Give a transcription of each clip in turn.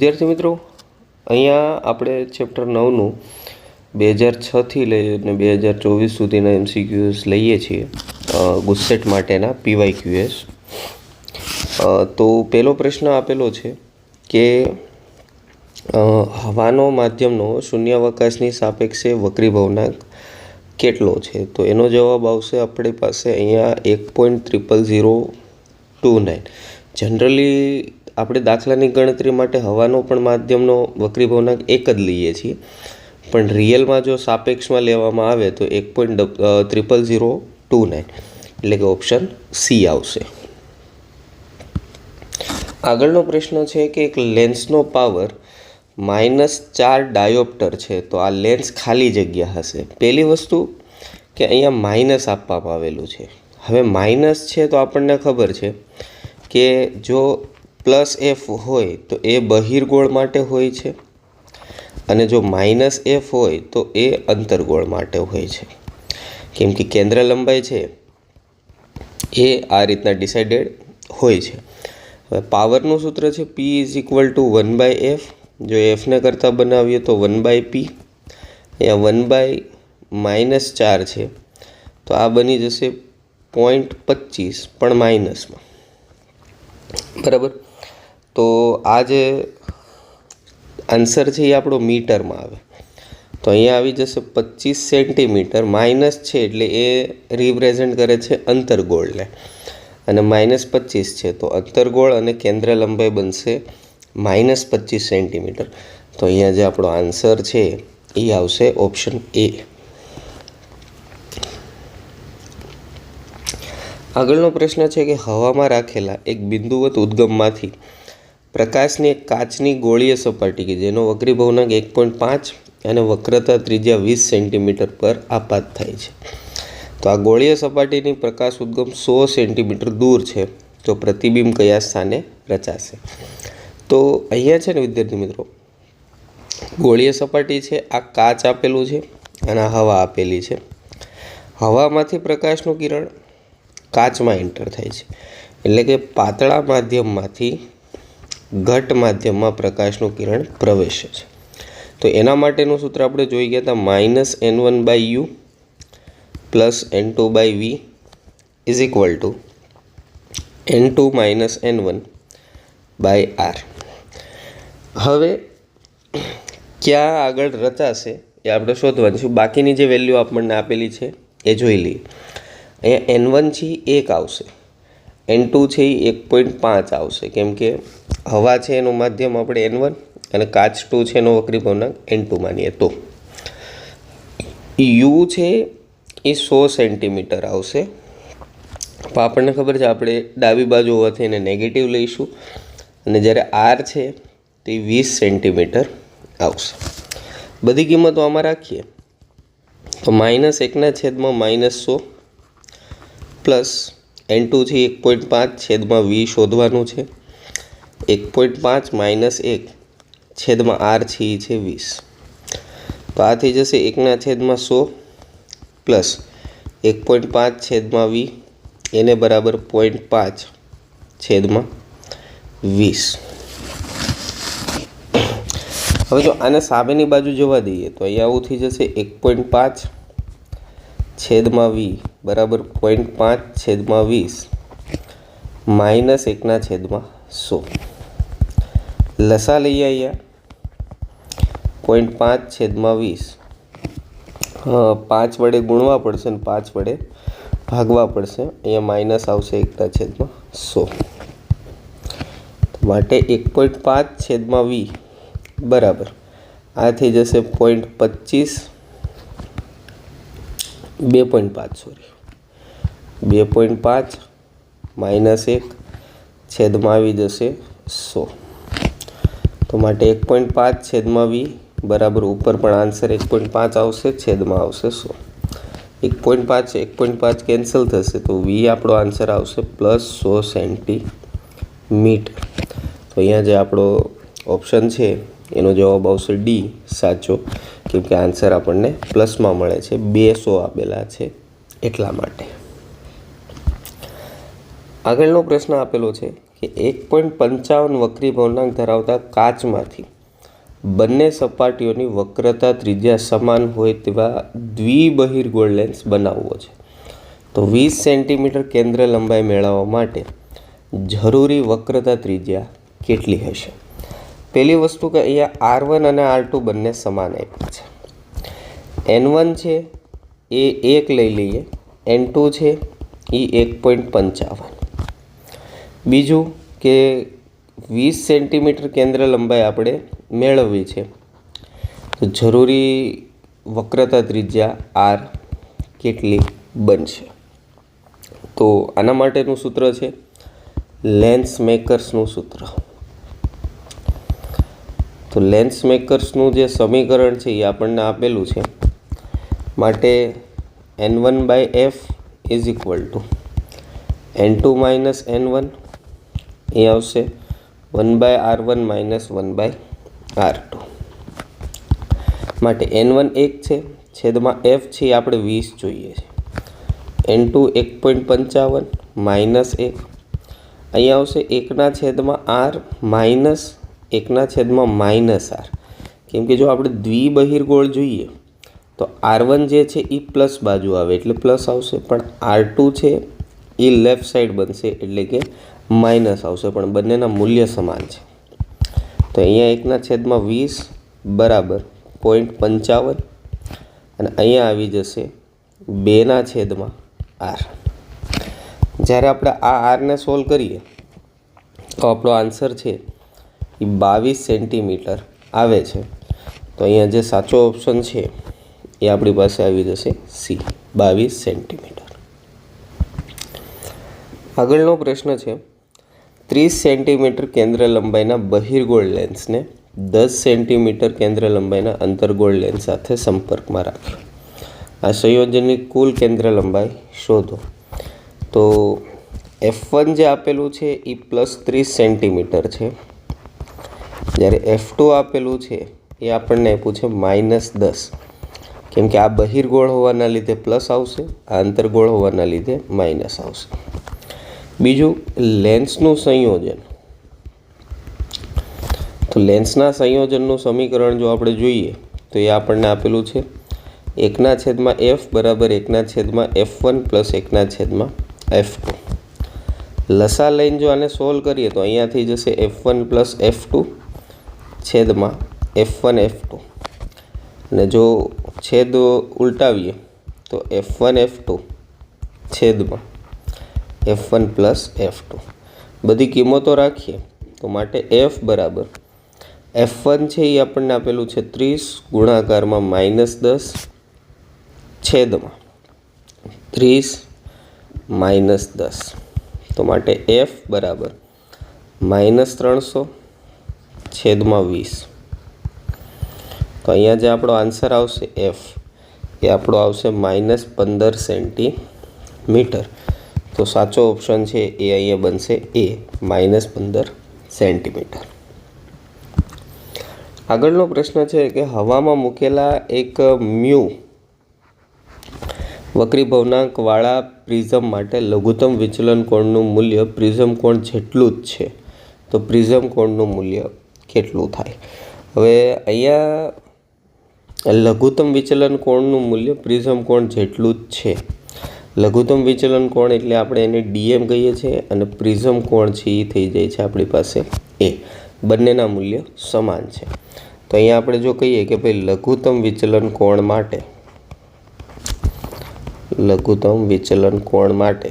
વિદ્યાર્થી મિત્રો, અહીંયા આપણે ચેપ્ટર નવનું બે હજાર છથી લઈને બે હજાર ચોવીસ સુધીના એમસીક્યુએસ લઈએ છીએ ગુસ્સેટ માટેના પીવાય ક્યુએસ તો પહેલો પ્રશ્ન આપેલો છે કે હવાનો માધ્યમનો શૂન્યાવકાશની સાપેક્ષે વક્રી ભવનાંક કેટલો છે? તો એનો જવાબ આવશે આપણી પાસે અહીંયા એક point triple zero two nine generally આપણે દાખલાની ગણતરી માટે હવાનો પણ માધ્યમનો વક્રી ભવનાંક એક જ લઈએ છીએ. પણ રિયલમાં જો સાપેક્ષમાં લેવામાં આવે તો એક point triple zero two nine. એટલે કે ઓપ્શન સી આવશે. આગળનો પ્રશ્ન છે કે એક લેન્સનો પાવર માઇનસ ચાર ડાયોપ્ટર છે તો આ લેન્સ ખાલી જગ્યા હશે. પહેલી વસ્તુ કે અહીંયા માઇનસ આપવામાં આવેલું છે. હવે માઇનસ છે તો આપણને ખબર છે કે જો પ્લસ એફ હોય તો એ બહિર્ગોળ માટે હોય છે. અને જો માઇનસ એફ હોય તો એ અંતર્ગોળ માટે હોય છે. કેમ કે કેન્દ્ર લંબાઈ છે એ આ રીતના ડિસાઇડેડ હોય છે. હવે પાવરનું સૂત્ર છે P is equal to one by F જો એફને કરતાં બનાવીએ તો વન બાય પી અહીંયા વન બાય માઇનસ ચાર છે. તો આ બની જશે પોઈન્ટ પચીસ પણ માઇનસમાં બરાબર? તો આ જે આન્સર છે એ આપણો મીટરમાં આવે. તો અહીંયા આવી જશે પચીસ સેન્ટીમીટર, માઇનસ છે એટલે એ રિપ્રેઝેન્ટ કરે છે અંતરગોળને. અને માઇનસ પચીસ છે, તો અંતરગોળ અને કેન્દ્ર લંબાઈ બનશે માઇનસ પચીસ સેન્ટીમીટર. તો અહીંયા જે આપણો આન્સર છે એ આવશે ઓપ્શન એ આગળનો પ્રશ્ન છે કે હવામાં રાખેલા એક બિંદુવત ઉદ્ગમમાંથી પ્રકાશની એક કાચની ગોળીય સપાટી કે જેનો વક્રી ભવનાંક એક પોઈન્ટ પાંચ અને વક્રતા ત્રિજ્યા વીસ સેન્ટીમીટર પર આપાત થાય છે. તો આ ગોળીય સપાટીની પ્રકાશ ઉદ્ગમ સો સેન્ટીમીટર દૂર છે. તો પ્રતિબિંબ કયા સ્થાને રચાશે? તો અહીંયા છે ને વિદ્યાર્થી મિત્રો ગોળીય સપાટી છે, આ કાચ આપેલું છે અને હવા આપેલી છે. હવામાંથી પ્રકાશનું કિરણ કાચમાં એન્ટર થાય છે. એટલે કે પાતળા માધ્યમમાંથી ઘટ માધ્યમમાં પ્રકાશનું કિરણ પ્રવેશે છે. તો એના માટેનું સૂત્ર આપણે જોઈ ગયા હતા, minus N one by U plus N two by V is equal to N two minus N one by R. હવે ક્યાં આગળ રચાશે એ આપણે શોધવાનું છે. બાકીની જે વેલ્યુ આપણને આપેલી છે એ જોઈ લઈએ. અહીંયા એન વન છે એક આવશે. એન ટુ છે એ એક પોઈન્ટ પાંચ આવશે. કેમ કે હવા છે એનું માધ્યમ આપણે એન વન અને કાચ ટુ છે એનો વક્રી ભવનાંક એન ટુ માનીએ તો. યુ છે એ સો સેન્ટીમીટર આવશે. પણ આપણને ખબર છે આપણે ડાબી બાજુ હોવાથી એને નેગેટિવ લઈશું. અને જ્યારે આર છે તે વીસ સેન્ટીમીટર આવશે. બધી કિંમતો આમાં રાખીએ. તો માઇનસ એકના છેદમાં માઇનસ સો પ્લસ એન ટુ છે એક પોઈન્ટ પાંચ છેદમાં વી શોધવાનું છે. એક પોઈન્ટ પાંચ માઇનસ એક છેદમાં આર છે એ છે વીસ. તો આ થઈ જશે એકના છેદમાં સો પ્લસ એક પોઈન્ટ પાંચ છેદમાં વી એને બરાબર પોઈન્ટ પાંચ છેદમાં વીસ. હવે જો આને સામેની બાજુ જોવા દઈએ, તો અહીંયા આવું થઈ જશે એક પોઈન્ટ પાંચ છેદમાં વી, બરાબર પોઈન્ટ પાંચ છેદમાં વીસ, માઇનસ એકના છેદમાં સો. લસા લઈએ અહીંયા. પોઈન્ટ પાંચ છેદમાં વીસ. પાંચ વડે ગુણવા પડશે ને પાંચ વડે ભાગવા પડશે. અહીંયા માઇનસ આવશે એકના છેદમાં સો. માટે એક પોઈન્ટ પાંચ છેદમાં વી, બરાબર. આ થઈ જશે પોઈન્ટ પચીસ બે પોઈન્ટ પાંચ સોરી બે પોઈન્ટ પાંચ માઇનસ એક છેદમાં આવી જશે સો. તો માટે એક પોઈન્ટ પાંચ છેદમાં વી બરાબર ઉપર પણ આન્સર એક પોઈન્ટ પાંચ આવશે, છેદમાં આવશે સો. એક પોઈન્ટ પાંચ એક પોઈન્ટ પાંચ કેન્સલ થશે, તો વી આપણો આન્સર આવશે પ્લસ સો સેન્ટીમીટર. તો અહીંયા જે આપણો ઓપ્શન છે એનો જવાબ આવશે ડી, સાચો. કેમ કે આન્સર આપણને પ્લસમાં મળે છે. બે સો આપેલા છે એટલા માટે. આગળનો પ્રશ્ન આપેલો છે કે એક પોઈન્ટ પંચાવન વક્રી ભવનાંક ધરાવતા કાચમાંથી બંને સપાટીઓની વક્રતા ત્રિજ્યા સમાન હોય તેવા દ્વિબહિર્ગોળ લેન્સ બનાવવો છે. તો વીસ સેન્ટીમીટર કેન્દ્ર લંબાઈ મેળવવા માટે જરૂરી વક્રતા ત્રિજ્યા કેટલી હશે? પહેલી વસ્તુ કે અહીંયા આર વન અને આર ટુ બંને સમાન આપ્યા છે. એન વન છે, એ એક લઈ લઈએ. એન ટુ છે એ એક પોઈન્ટ પંચાવન. બીજું કે વીસ સેન્ટીમીટર કેન્દ્ર લંબાઈ આપણે મેળવવી છે. તો જરૂરી વક્રતા ત્રિજ્યા આર કેટલી બનશે? તો આના માટેનું સૂત્ર છે, લેન્સ મેકર્સનું સૂત્ર. તો લેન્સ મેકર્સનું જે સમીકરણ છે એ આપણને આપેલું છે. માટે N one by F is equal to N two minus N one એ આવશે one by R one minus one by R two માટે એન વન એક છે, છેદમાં એફ છે એ આપણે વીસ જોઈએ છે. એન ટુ એક પોઈન્ટ પંચાવન માઇનસ એક. અહીંયા આવશે એકના છેદમાં આર માઇનસ એકના છેદમાં માઇનસ આર. કેમ કે જો આપણે દ્વિબહિર્ગોળ જોઈએ, તો આર વન જે છે એ પ્લસ બાજુ આવે, એટલે પ્લસ આવશે. પણ આર ટુ છે એ લેફ્ટ સાઈડ બનશે, એટલે કે માઇનસ આવશે. પણ બંનેના મૂલ્ય સમાન છે. તો અહીંયા એકના છેદમાં વીસ બરાબર પોઈન્ટ પંચાવન અને અહીંયા આવી જશે બેના છેદમાં આર. જ્યારે આપણે આ આરને સોલ્વ કરીએ, તો આપણો આન્સર છે એ બાવીસ સેન્ટીમીટર આવે છે. તો અહીંયા જે સાચો ઓપ્શન છે, એ આપણી પાસે આવી જશે સી બાવીસ સેન્ટીમીટર. આગળનો પ્રશ્ન છે, ત્રીસ સેન્ટીમીટર કેન્દ્ર લંબાઈના બહિર્ગોળ લેન્સને દસ સેન્ટીમીટર કેન્દ્ર લંબાઈના અંતર્ગોળ લેન્સ સાથે સંપર્કમાં રાખ્યો આ સંયોજનની કુલ કેન્દ્ર લંબાઈ શોધો. તો એફ વન જે આપેલું છે એ પ્લસ ત્રીસ સેન્ટીમીટર છે. જ્યારે એફ ટુ આપેલું છે, એ આપણને આપ્યું છે માઇનસ દસ. કેમ કે આ બહિર્ગોળ હોવાના લીધે પ્લસ આવશે, આ અંતર્ગોળ હોવાના લીધે માઇનસ આવશે. બીજું લેન્સનું સંયોજન. તો લેન્સના સંયોજનનું સમીકરણ જો આપણે જોઈએ, તો એ આપણને આપેલું છે, એકના છેદમાં એફ બરાબર એકના છેદમાં એફ વન પ્લસ એકના છેદમાં એફ ટુ લસા લઈને જો આને સોલ્વ કરીએ, તો અહીંયાથી જશે F one plus F two છેદમાં એફ વન એફ ટુ અને જો છેદ ઉલટાવીએ, તો એફ વન એફ ટુ છેદમાં F one plus F two બધી કિંમતો રાખીએ, તો માટે એફ બરાબર. એફ વન છે એ આપણને આપેલું છે ત્રીસ ગુણાકારમાં માઇનસ દસ છેદમાં ત્રીસ માઇનસ દસ. તો માટે એફ બરાબર માઇનસ ત્રણસો છેદમાં વીસ. તો અહીંયા જે આપણો આન્સર આવશે એફ, એ આપણો આવશે માઇનસ પંદર સેન્ટીમીટર. તો સાચો ઓપ્શન છે એ અહીંયા બનશે એ, માઇનસ પંદર સેન્ટીમીટર. આગળનો પ્રશ્ન છે કે હવામાં મૂકેલા એક મ્યુ વક્રી ભવનાંકવાળા પ્રિઝમ માટે લઘુત્તમ વિચલન કોણનું મૂલ્ય પ્રિઝમ કોણ જેટલું જ છે. તો પ્રિઝમ કોણનું મૂલ્ય કેટલું થાય. હવે અહીંયા લઘુત્તમ વિચલન કોણનું મૂલ્ય પ્રિઝમ કોણ જેટલું જ છે. લઘુત્તમ વિચલન કોણ એટલે આપણે એને ડીએમ કહીએ છીએ અને પ્રિઝમ કોણ છે એ થઈ જાય છે આપણી પાસે એ. બંનેના મૂલ્ય સમાન છે. તો અહીંયા આપણે જો કહીએ કે ભાઈ લઘુત્તમ વિચલન કોણ માટે? લઘુત્તમ વિચલન કોણ માટે?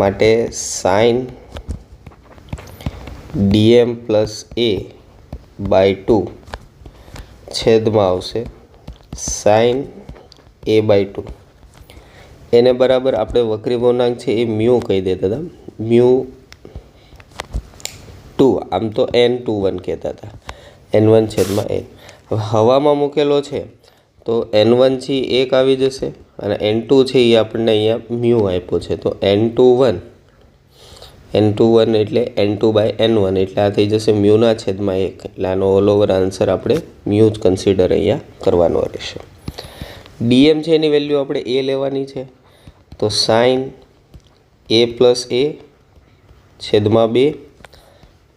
માટે sine DM plus A by two છેદમાં આવશે. સાઇન એ બાય ટુ એને બરાબર આપણે વક્રી પૂર્ણાંક છે એ મ્યુ કહી દેતા હતા. મ્યુ ટુ આમ તો એન ટુ વન કહેતા હતા. એન વન છેદમાં એન હવે હવામાં મૂકેલો છે. તો એન વન છે એક આવી જશે અને એન ટુ છે એ આપણને અહીંયા મ્યુ આપ્યો છે. તો N two one N two one એટલે N two by N one એટલે આ થઈ જશે મ્યુના છેદમાં એક. એટલે આનો ઓલ ઓવર આન્સર આપણે મ્યુ જ કન્સિડર અહીંયા કરવાનો રહેશે. ડીએમ છે એની વેલ્યુ આપણે એ લેવાની છે. તો સાઇન એ પ્લસ એ છેદમાં બે,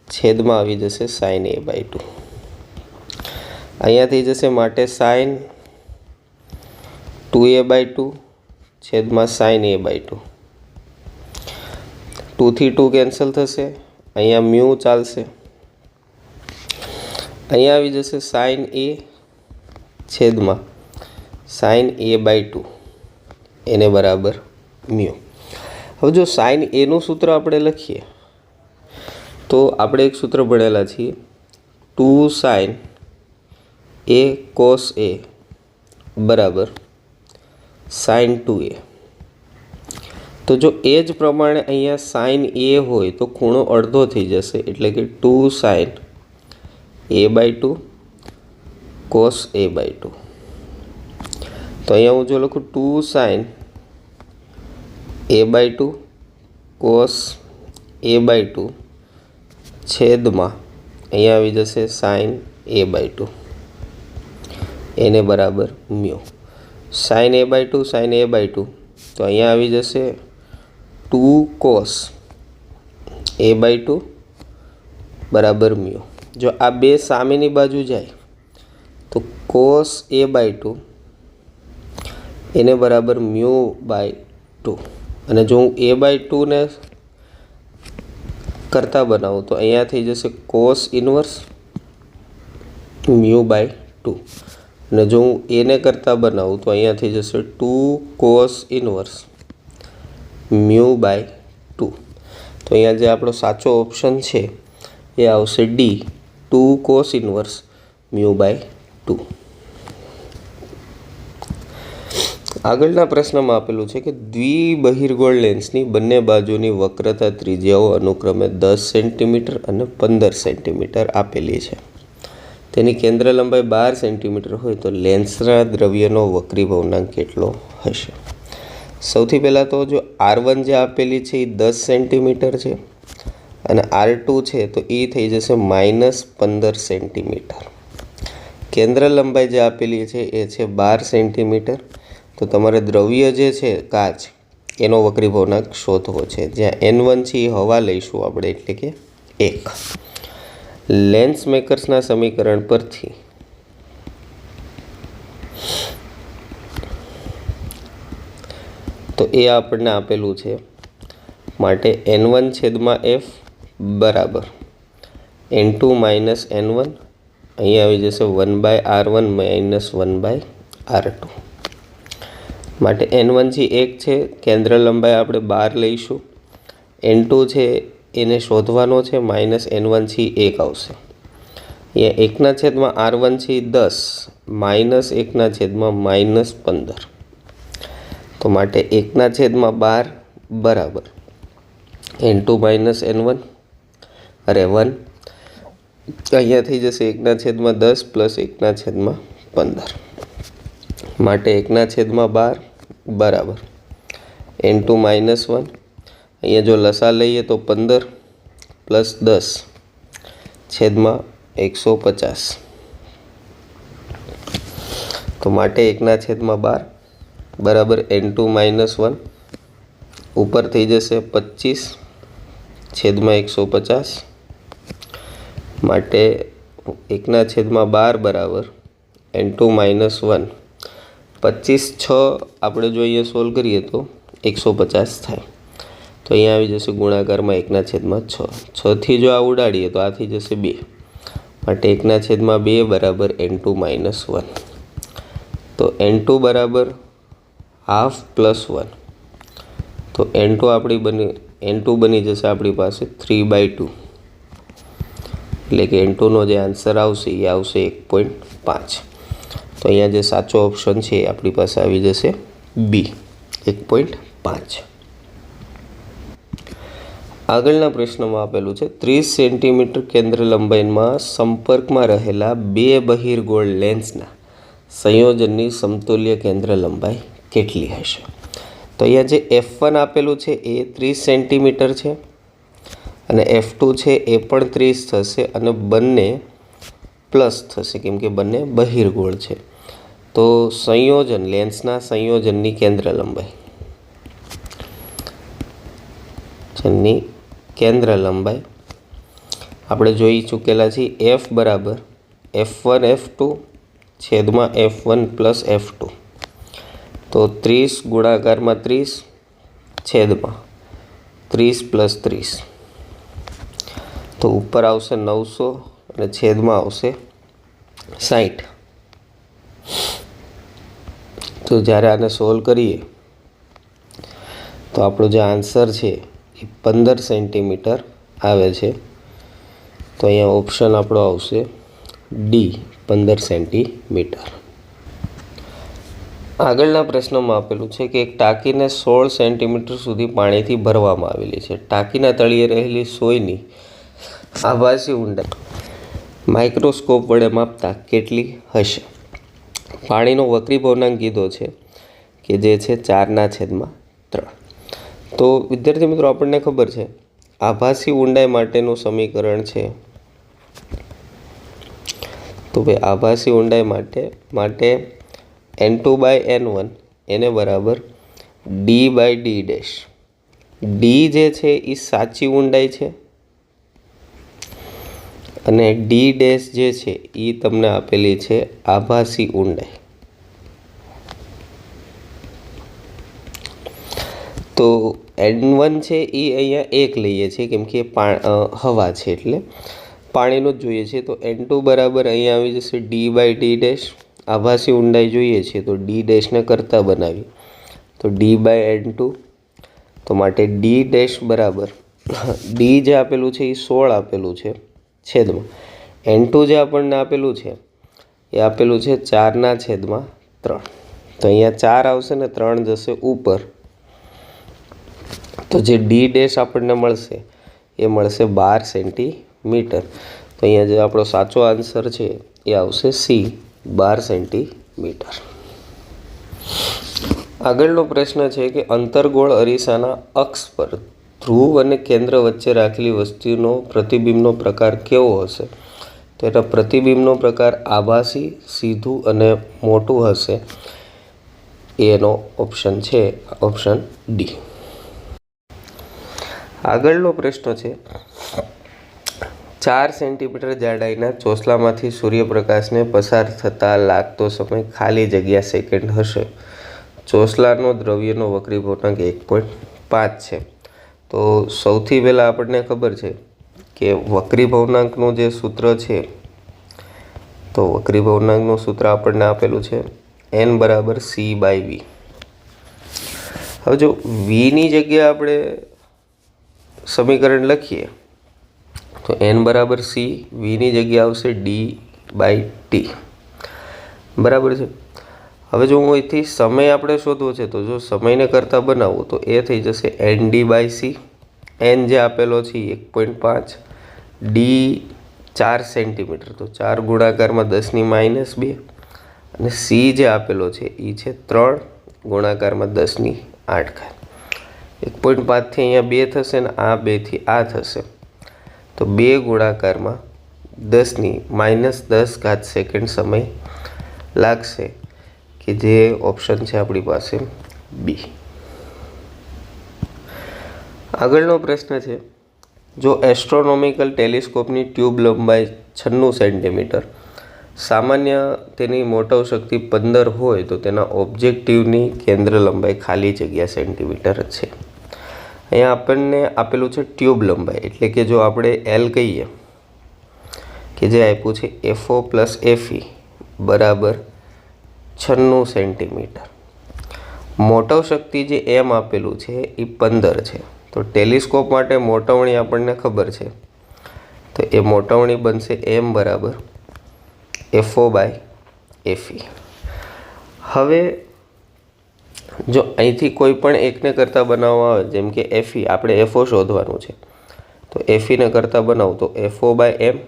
છેદમાં આવી જશે સાઈન એ બાય ટુ અહીંયા થઈ જશે માટે sine two A by two છેદમાં સાઇન એ બાય ટુ. ટુથી ટુ કેન્સલ થશે. અહીંયા મ્યુ ચાલશે. અહીંયા આવી જશે સાઈન એ છેદમાં સાઈન એ બાય ટુ. એને બરાબર મ્યુ. હવે જો સાઈન એનું સૂત્ર આપણે લખીએ, તો આપણે એક સૂત્ર ભણેલા છીએ. Two sine A cos A બરાબર સાઈન ટુ એ તો જો એ જ પ્રમાણે અહીંયા સાઇન એ હોય તો ખૂણો અડધો થઈ જશે એટલે કે two sine A by two cos A by two તો અહીંયા હું જો લખું two sine A by two cos A by two છેદમાં અહીંયા આવી જશે સાઈન એ બાય ટુ એને બરાબર mu. Sine A by two sine A by two તો અહીંયા આવી જશે two cos A by two બરાબર મ્યુ. જો આ બે સામેની બાજુ જાય, તો કોસ એ બાય ટુ એને બરાબર મ્યુ બાય ટુ અને જો હું એ બાય ટુને કરતા બનાવું, તો અહીંયા થઈ જશે cos inverse mu by two અને જો હું એને કરતાં બનાવું તો અહીંયા થઈ જશે two cos inverse mu by two. તો અહીંયા જે આપણો સાચો ઓપ્શન છે, એ આવશે D two cos inverse mu by two. આગળના પ્રશ્નમાં આપેલું છે કે દ્વિબહિર્ગોળ લેન્સની બંને બાજુની વક્રતા ત્રિજ્યાઓ અનુક્રમે દસ સેન્ટીમીટર અને પંદર સેન્ટીમીટર આપેલી છે. તેની કેન્દ્ર લંબાઈ બાર સેન્ટીમીટર હોય તો લેન્સના દ્રવ્યનો વક્રી ભવનાંક કેટલો હશે? સૌથી પહેલાં તો જો આર વન જે આપેલી છે એ દસ સેન્ટીમીટર છે અને આર ટુ છે તો એ થઈ જશે માઇનસ પંદર સેન્ટીમીટર. કેન્દ્ર લંબાઈ જે આપેલી છે એ છે બાર સેન્ટીમીટર. તો તમારે દ્રવ્ય જે છે કાચ, એનો વક્રી ભવનાંક શોધવો છે. જ્યાં એન વન છે એ હવા લઈશું આપણે, એટલે કે એક. લેન્સ મેકર્સના સમીકરણ પરથી. તો એ આપણને આપેલું છે. માટે એન વન છેદમાં એફ બરાબર. N two minus N one અહીં આવી જશે one by R one minus one by R two. માટે એન વન એક છે, કેન્દ્ર લંબાઈ આપણે બાર લઈશું. એન ટુ છે એને શોધવાનો છે, માઇનસ એન વન છી એક આવશે. અહીંયા એકના છેદમાં આર વન છી દસ, માઇનસ એકના છેદમાં માઇનસ પંદર. તો માટે એકના છેદમાં બાર, બરાબર. N two minus N one, અરે વન. અહીંયા થઈ જશે એકના છેદમાં દસ પ્લસ એકના છેદમાં પંદર. માટે એકના છેદમાં બાર, બરાબર. એન ટુ માઇનસ વન અહીંયા જો લસા લઈએ તો પંદર પ્લસ દસ છેદમાં એકસો પચાસ. તો માટે એકના છેદમાં બાર બરાબર એન ટુ માઇનસ વન ઉપર થઈ જશે પચીસ છેદમાં એકસો પચાસ. માટે એકના છેદમાં બાર બરાબર એન ટુ માઇનસ વન પચીસ છ આપણે જો અહીંયા સોલ્વ કરીએ તો એકસો પચાસ થાય. તો અહીંયા આવી જશે ગુણાકારમાં એકના છેદમાં છ. છથી જો આ ઉડાડીએ તો આથી જશે બે. માટે એકના છેદમાં બે બરાબર એન ટુ માઇનસ વન. તો એન ટુ બરાબર હાફ પ્લસ વન. તો એન ટુ આપણી બની, એન ટુ બની જશે આપણી પાસે થ્રી બાય ટુ. એટલે કે એન ટુનો જે આન્સર આવશે એ આવશે એક પોઈન્ટ પાંચ. તો અહીંયા જે સાચો ઓપ્શન છે એ આપણી પાસે આવી જશે બી. એક પોઈન્ટ પાંચ. આગળના પ્રશ્નમાં આપેલું છે, ત્રીસ સેન્ટીમીટર કેન્દ્ર લંબાઈમાં સંપર્કમાં રહેલા બે બહિર્ગોળ લેન્સના સંયોજનની સમતુલ્ય કેન્દ્ર લંબાઈ કેટલી હશે? તો અહીંયા જે એફ વન આપેલું છે, એ ત્રીસ સેન્ટીમીટર છે અને એફ ટુ છે, એ પણ ત્રીસ થશે અને બંને પ્લસ થશે, કેમ કે બંને બહિર્ગોળ છે. તો સંયોજન, લેન્સના સંયોજનની કેન્દ્ર લંબાઈ. એની કેન્દ્ર લંબાઈ. આપણે જોઈ ચૂકેલા છીએ એફ બરાબર એફ વન એફ ટુ છેદમાં F one plus F two તો ત્રીસ ગુણાકારમાં ત્રીસ છેદમાં ત્રીસ પ્લસ ત્રીસ. તો ઉપર આવશે નવસો અને છેદમાં આવશે સાઠ તો જ્યારે આને સોલ્વ કરીએ, તો આપણો જે આન્સર છે એ પંદર સેન્ટીમીટર આવે છે. તો અહીંયા ઓપ્શન આપણો આવશે ડી પંદર સેન્ટીમીટર. આગળના પ્રશ્નમાં આપેલું છે કે એક ટાંકીને સોળ સેન્ટીમીટર સુધી પાણીથી ભરવામાં આવેલી છે. ટાંકીના તળિયે રહેલી સોયની આભાસી ઊંડાઈ માઇક્રોસ્કોપ વડે માપતા કેટલી હશે? પાણીનો વક્રી ભવનાંક કીધો છે કે જે છે ચારના છેદમાં ત્રણ. તો વિદ્યાર્થી મિત્રો, આપણને ખબર છે, આભાસી ઊંડાઈ માટેનું સમીકરણ છે. તો ભાઈ, આભાસી ઊંડાઈ માટે માટે N two by N one એને બરાબર D by D dash. D જે છે, એ સાચી ઊંડાઈ છે. અને ડી ડેશ જે છે, એ તમને આપેલી છે આભાસી ઊંડાઈ. તો એન વન છે એ અહીંયા એક લઈએ છીએ, કેમ કે હવા છે એટલે. પાણીનો જ જોઈએ છે તો એન ટુ બરાબર અહીંયા આવી જશે ડી બાય ડી ડેશ આભાસી ઊંડાઈ જોઈએ છે તો ડી ડેશને કરતાં બનાવી તો ડી બાય એન ટુ તો માટે ડી ડેશ બરાબર. ડી જે આપેલું છે એ સોળ આપેલું છે, છેદમાં. એન ટુ જે આપણને આપેલું છે, એ આપેલું છે ચારના છેદમાં ત્રણ. તો અહીંયા ચાર આવશે ને ત્રણ જશે ઉપર. તો જે ડી ડેશ આપણને મળશે, એ મળશે બાર સેન્ટીમીટર. તો અહીંયા જે આપણો સાચો આન્સર છે, એ આવશે સી, બાર સેન્ટીમીટર. આગળનો પ્રશ્ન છે કે અંતરગોળ અરીસાના અક્ષ પર ધ્રુવ અને કેન્દ્ર વચ્ચે રાખેલી વસ્તુનો પ્રતિબિંબનો પ્રકાર કેવો હશે? તો એના પ્રતિબિંબનો પ્રકાર આભાસી, સીધું અને મોટું હશે. એનો ઓપ્શન છે, ઓપ્શન ડી. આગળનો પ્રશ્ન છે. ચાર સેન્ટીમીટર જાડાઈના ચોસલામાંથી સૂર્યપ્રકાશને પસાર થતાં લાગતો સમય ખાલી જગ્યા સેકન્ડ હશે. ચોસલાનો દ્રવ્યનો વક્રી ભવનાંક એક પોઈન્ટ પાંચ છે. તો સૌથી પહેલાં આપણને ખબર છે કે વક્રી ભવનાંકનું જે સૂત્ર છે, તો વક્રી ભવનાંકનું સૂત્ર આપણને આપેલું છે એન બરાબર સી બાય વી હવે જો વીની જગ્યાએ આપણે સમીકરણ લખીએ. તો એન બરાબર સી વીની જગ્યા આવશે ડી બાય ટી બરાબર છે? હવે જો હું અહીંથી સમય આપણે શોધવો છે, તો જો સમયને કરતાં બનાવું, તો એ થઈ જશે N D by C N જે આપેલો છે એક પોઈન્ટ પાંચ. ડી ચાર સેન્ટીમીટર તો ચાર ગુણાકારમાં દસની માઇનસ બે. અને સી જે આપેલો છે એ છે ત્રણ ગુણાકારમાં દસની આઠ ઘાત. એક પોઈન્ટ પાંચથી અહીંયા બે થશે ને આ બેથી આ થશે. તો બે ગુણાકારમાં દસની માઇનસ દસ ઘાત સેકન્ડ સમય લાગશે, કે જે ઓપ્શન છે આપણી પાસે બી આગળનો પ્રશ્ન છે, જો એસ્ટ્રોનોમિકલ ટેલિસ્કોપની ટ્યુબ લંબાઈ છન્નું સેન્ટીમીટર સામાન્ય તેની મોટવ શક્તિ પંદર હોય તો તેના ઓબ્જેક્ટિવની કેન્દ્ર લંબાઈ ખાલી જગ્યા સેન્ટીમીટર છે. અહીંયા આપણને આપેલું છે ટ્યુબ લંબાઈ. એટલે કે જો આપણે એલ કહીએ, કે જે આપ્યું છે એફઓ પ્લસ એફઈ બરાબર છન્નું સેન્ટીમીટર. મોટવ શક્તિ જે એમ આપેલું છે એ પંદર છે. તો ટેલિસ્કોપ માટે મોટવણી આપણને ખબર છે. તો એ મોટવણી બનશે એમ બરાબર એફઓ બાય એફઈ હવે જો અહીંથી કોઈ પણ એકને કરતાં બનાવવા આવે, જેમ કે એફઈ આપણે એફઓ શોધવાનું છે. તો એફઈને કરતાં બનાવું, તો એફઓ બાય એમ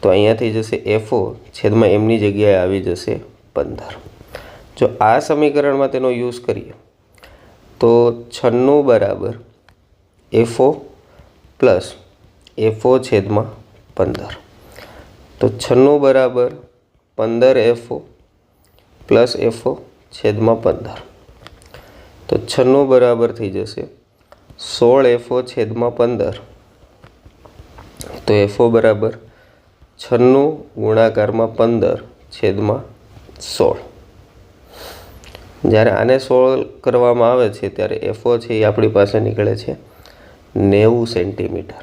તો અહીંયાથી જશે એફઓ છેદમાં એમની જગ્યાએ આવી જશે પંદર. જો આ સમીકરણમાં તેનો યુઝ કરીએ, તો છન્નું બરાબર એફઓ પ્લસ એફઓ છેદમાં પંદર. તો છન્નું બરાબર પંદર એફઓ પ્લસ એફઓ છેદમાં પંદર. તો છન્નું બરાબર થઈ જશે. સોળ એફઓ છેદમાં પંદર. તો એફઓ બરાબર છન્નું ગુણાકારમાં પંદર છેદમાં સોળ. જ્યારે આને સોળ કરવામાં આવે છે, ત્યારે એફઓ છે એ આપણી પાસે નીકળે છે નેવું સેન્ટીમીટર.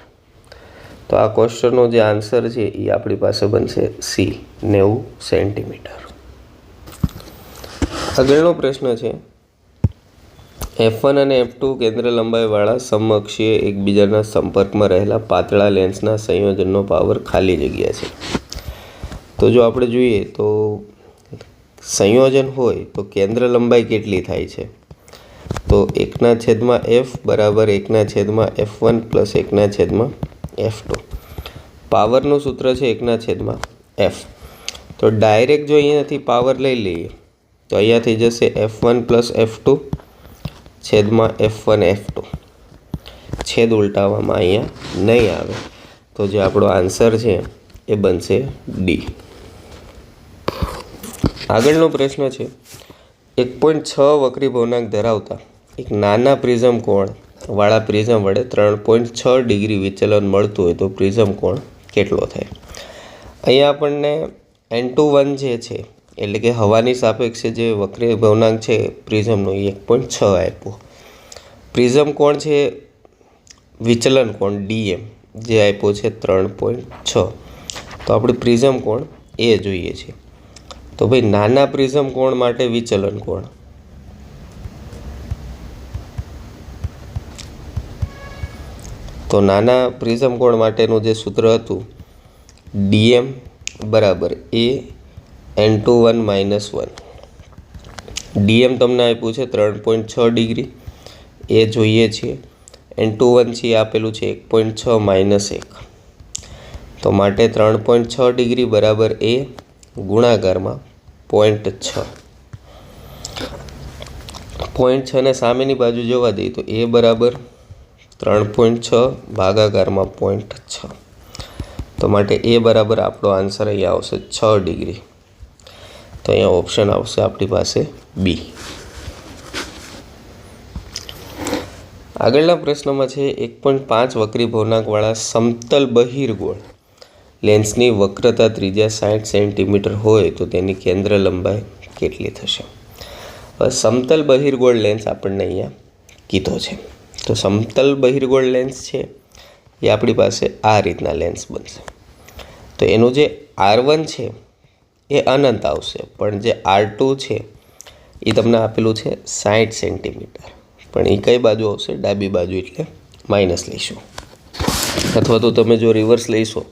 તો આ ક્વેશ્ચનનો જે આન્સર છે એ આપણી પાસે બનશે સી, નેવું સેન્ટીમીટર. આગળનો પ્રશ્ન છે. એફ વન અને એફ ટુ કેન્દ્ર લંબાઈવાળા સમઅક્ષીય એકબીજાના સંપર્કમાં રહેલા પાતળા લેન્સના સંયોજનનો પાવર ખાલી જગ્યા છે. તો જો આપણે જોઈએ તો સંયોજન હોય તો કેન્દ્ર લંબાઈ કેટલી થાય છે? તો એકના છેદમાં એફ બરાબર એકના છેદમાં એફ વન પ્લસ એકના છેદમાં એફ ટુ પાવરનું સૂત્ર છે એકના છેદમાં એફ તો ડાયરેક્ટ જો અહીંયાથી પાવર લઈ લઈએ તો અહીંયાથી જશે F one plus F two છેદમાં એફ વન એફ ટુ છેદ ઉલટાવવામાં અહીંયા નહીં આવે. તો જે આપણો આન્સર છે એ બનશે ડી આગળનો પ્રશ્ન છે, એક પોઈન્ટ છ વક્રી ભવનાંક ધરાવતા એક નાના પ્રિઝમ કોણ વાળા પ્રિઝમ વડે ત્રણ પોઈન્ટ છ ડિગ્રી વિચલન મળતું હોય તો પ્રિઝમ કોણ કેટલો થાય? અહીંયા આપણને એન ટુ વન જે છે એટલે કે હવાની સાપેક્ષે જે વક્રીય ભવનાંક છે, પ્રિઝમનો એક પોઈન્ટ છ આપ્યો. પ્રિઝમ કોણ છે? વિચલન કોણ? ડીએમ જે આપ્યો છે ત્રણ પોઈન્ટ છ. તો આપણે પ્રિઝમ કોણ? એ જોઈએ છે. તો ભાઈ, નાના પ્રિઝમ કોણ માટે વિચલન કોણ? તો નાના પ્રિઝમ કોણ માટેનું જે સૂત્ર હતું? ડીએમ બરાબર A N two one minus one DM તમને આપ્યું છે ત્રણ પોઈન્ટ છ ડિગ્રી. એ જોઈએ છીએ. એન ટુ વન છે આપેલું છે એક પોઈન્ટ છ માઇનસ એક. તો માટે ત્રણ પોઈન્ટ છ ડિગ્રી બરાબર એ ગુણાકારમાં પોઈન્ટ છ. પોઈન્ટ છને સામેની બાજુ જોવા દઈએ તો એ બરાબર ત્રણ પોઈન્ટ છ ભાગાકારમાં પોઈન્ટ છ. તો માટે એ બરાબર આપણો આન્સર અહીંયા આવશે છ ડિગ્રી. તો અહીંયા ઓપ્શન આવશે આપણી પાસે બી આગળના પ્રશ્નમાં છે, એક પોઈન્ટ પાંચ વક્રી ભવનાંકવાળા સમતલ બહિર્ગોળ લેન્સની વક્રતા ત્રિજ્યા સાઠ સેન્ટીમીટર હોય તો તેની કેન્દ્ર લંબાઈ કેટલી થશે? હવે સમતલ બહિર્ગોળ લેન્સ આપણને અહીંયા કીધો છે. તો સમતલ બહિર્ગોળ લેન્સ છે, એ આપણી પાસે આ રીતના લેન્સ બનશે. તો એનું જે આર વન છે એ અનંત આવશે. પણ જે આર ટુ છે, એ તમને આપેલું છે સાઠ સેન્ટીમીટર. પણ એ કઈ બાજુ આવશે? ડાબી બાજુ એટલે માઇનસ લઈશું. અથવા તો તમે જો રિવર્સ લઈશો,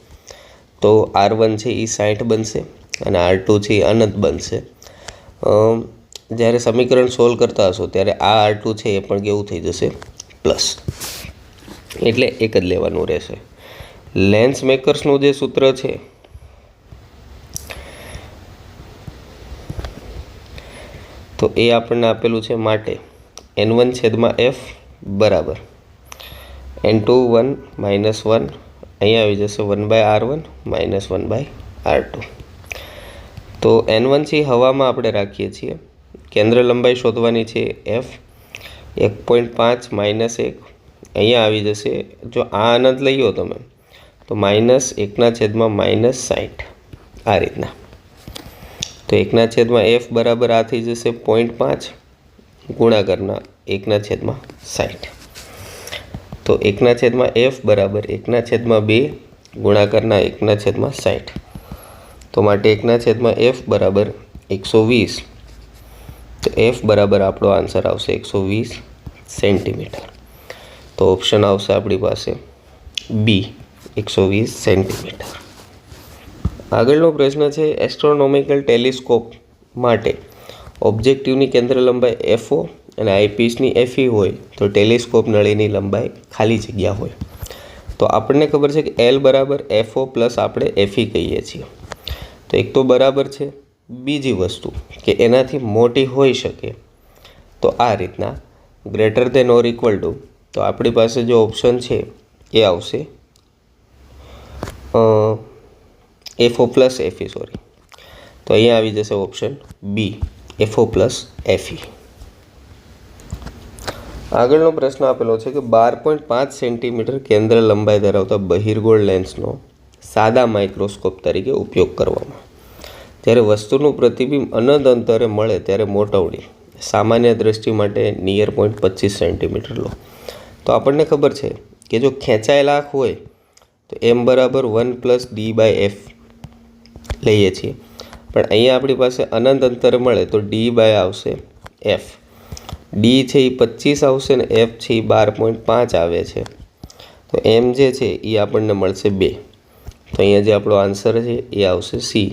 તો આર વન છે એ સાઠ બનશે અને આર ટુ છે એ અનંત બનશે. જ્યારે સમીકરણ સોલ્વ કરતા હશો, ત્યારે આ આર ટુ છે એ પણ કેવું થઈ જશે? પ્લસ. એટલે એક જ લેવાનું રહેશે. લેન્સ મેકર્સનું જે સૂત્ર છે તો એ આપણને આપેલું છે માટે. એન વન છેદમાં એફ બરાબર. N two one minus one અહીંયા આવી જશે one by R one minus one by R two. તો એન વન છે હવામાં આપણે રાખીએ છીએ. કેન્દ્ર લંબાઈ શોધવાની છે એફ. એક પોઈન્ટ પાંચ માઇનસ એક. અહીંયા આવી જશે. જો આ અનંત લઈ લો તમે, તો માઇનસ એકના છેદમાં માઇનસ સાઠ આ રીતના. તો એકના છેદમાં એફ બરાબર આ થઈ જશે પોઈન્ટ પાંચ, ગુણાકારના એકના છેદમાં સાઠ તો એકના છેદમાં એફ બરાબર એકના છેદમાં બે, ગુણાકારના એકના છેદમાં સાઠ તો માટે એકના છેદમાં એફ બરાબર એકસો વીસ. તો એફ બરાબર આપણો આન્સર આવશે એકસો વીસ સેન્ટીમીટર. તો ઓપ્શન આવશે આપણી પાસે બી, એકસો વીસ સેન્ટીમીટર. આગળનો પ્રશ્ન છે એસ્ટ્રોનોમિકલ ટેલિસ્કોપ માટે ઓબ્જેક્ટિવની કેન્દ્ર લંબાઈ એફઓ અને આઈપીસની એફઈ હોય તો ટેલિસ્કોપ નળીની લંબાઈ ખાલી જગ્યા હોય. તો આપણને ખબર છે કે એલ બરાબર એફઓ પ્લસ આપણે એફઈ કહીએ છીએ. તો એક તો બરાબર છે. બીજી વસ્તુ કે એનાથી મોટી હોઈ શકે તો આ રીતના greater than or equal to તો આપણી પાસે જે ઓપ્શન છે એ આવશે. એફઓ પ્લસ એફઈ સોરી તો અહીંયા આવી જશે option B FO plus FE આગળનો પ્રશ્ન આપેલો છે કે બાર પોઈન્ટ પાંચ સેન્ટીમીટર કેન્દ્ર લંબાઈ ધરાવતા બહિર્ગોળ લેન્સનો સાદા માઇક્રોસ્કોપ તરીકે ઉપયોગ કરવામાં. જ્યારે વસ્તુનું પ્રતિબિંબ અનંત અંતરે મળે ત્યારે મોટવડી સામાન્ય દ્રષ્ટિ માટે નિયર પોઈન્ટ પચીસ સેન્ટીમીટર લો. તો આપણને ખબર છે કે જો ખેંચાયેલા આંખ હોય, તો એમ બરાબર one plus D by F લઈએ છીએ. પણ અહીંયા આપણી પાસે અનંત અંતર મળે તો ડી બાય આવશે એફ ડી છે એ પચીસ આવશે ને એફ છે એ બાર પોઈન્ટ પાંચ આવે છે. તો એમ જે છે એ આપણને મળશે બે. તો અહીંયા જે આપણો આન્સર છે એ આવશે સી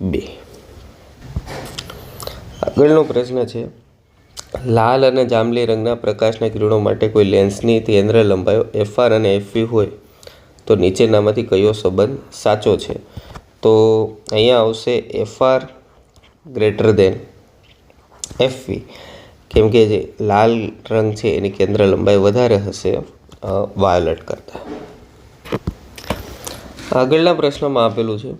બે. આગળનો પ્રશ્ન છે, લાલ અને જાંબલી રંગના પ્રકાશના કિરણો માટે કોઈ લેન્સની કેન્દ્ર લંબાઈ એફઆર અને એફવી હોય તો નીચેનામાંથી કયો સંબંધ સાચો છે? તો અહીંયા આવશે એફઆર ગ્રેટર દેન એફવી કેમ કે જે લાલ રંગ છે એની કેન્દ્ર લંબાઈ વધારે હશે વાયોલેટ કરતાં. આગળના પ્રશ્નમાં આપેલું છે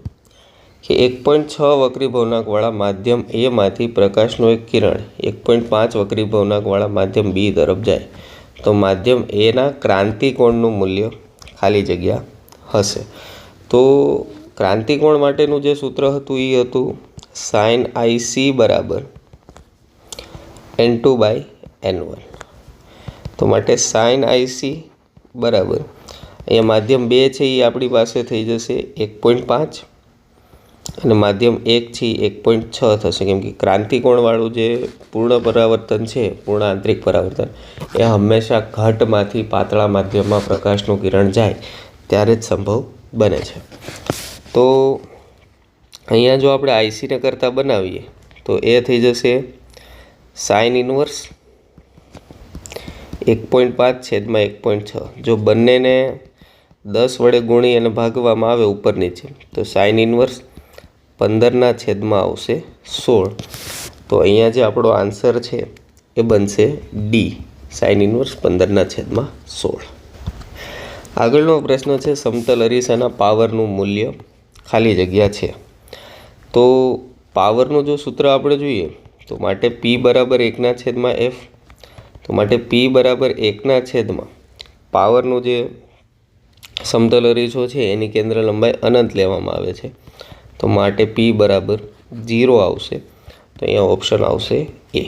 કે એક પોઈન્ટ છ વક્રી ભવનાકવાળા માધ્યમ એમાંથી પ્રકાશનું એક કિરણ એક પોઈન્ટ પાંચ વક્રી ભવનાકવાળા માધ્યમ બી તરફ જાય, તો માધ્યમ એના ક્રાંતિકોણનું મૂલ્ય ખાલી જગ્યા હશે. તો ક્રાંતિકોણ માટેનું જે સૂત્ર હતું એ હતું સાઇન આઈ સી બરાબર N two by N one તો માટે સાઇન આઈસી બરાબર. અહીંયા માધ્યમ બે છે એ આપણી પાસે થઈ જશે એક પોઈન્ટ પાંચ અને માધ્યમ એક છે એક પોઈન્ટ છ થશે. કેમ કે ક્રાંતિકોણવાળું જે પૂર્ણ પરાવર્તન છે, પૂર્ણ આંતરિક પરાવર્તન, એ હંમેશા ઘટમાંથી પાતળા માધ્યમમાં પ્રકાશનું કિરણ જાય, ત્યારે જ સંભવ બને છે. તો અહીંયા જો આપણે આઈસીને કરતાં બનાવીએ, તો એ થઈ જશે સાઇન ઇનવર્સ એક પોઈન્ટ પાંચ છેદમાં એક પોઈન્ટ છ. જો બંનેને દસ વડે ગુણી અને ભાગવામાં આવે ઉપર નીચે, તો સાઇન ઇનવર્સ પંદરના છેદમાં આવશે સોળ. તો અહીંયા જે આપણો આન્સર છે, એ બનશે ડી સાઇન ઇનવર્સ પંદરના છેદમાં સોળ. આગળનો પ્રશ્ન છે સમતલ અરીસાના પાવરનું મૂલ્ય. ખાલી જગ્યા છે. તો પાવરનું જો સૂત્ર આપણે જોઈએ, તો માટે પી બરાબર એકના છેદમાં એફ તો માટે પી બરાબર એકના છેદમાં પાવરનું જે સમતલ અરીસો છે, એની કેન્દ્ર લંબાઈ અનંત લેવામાં આવે છે. તો માટે પી બરાબર ઝીરો આવશે. તો અહીંયા ઓપ્શન આવશે એ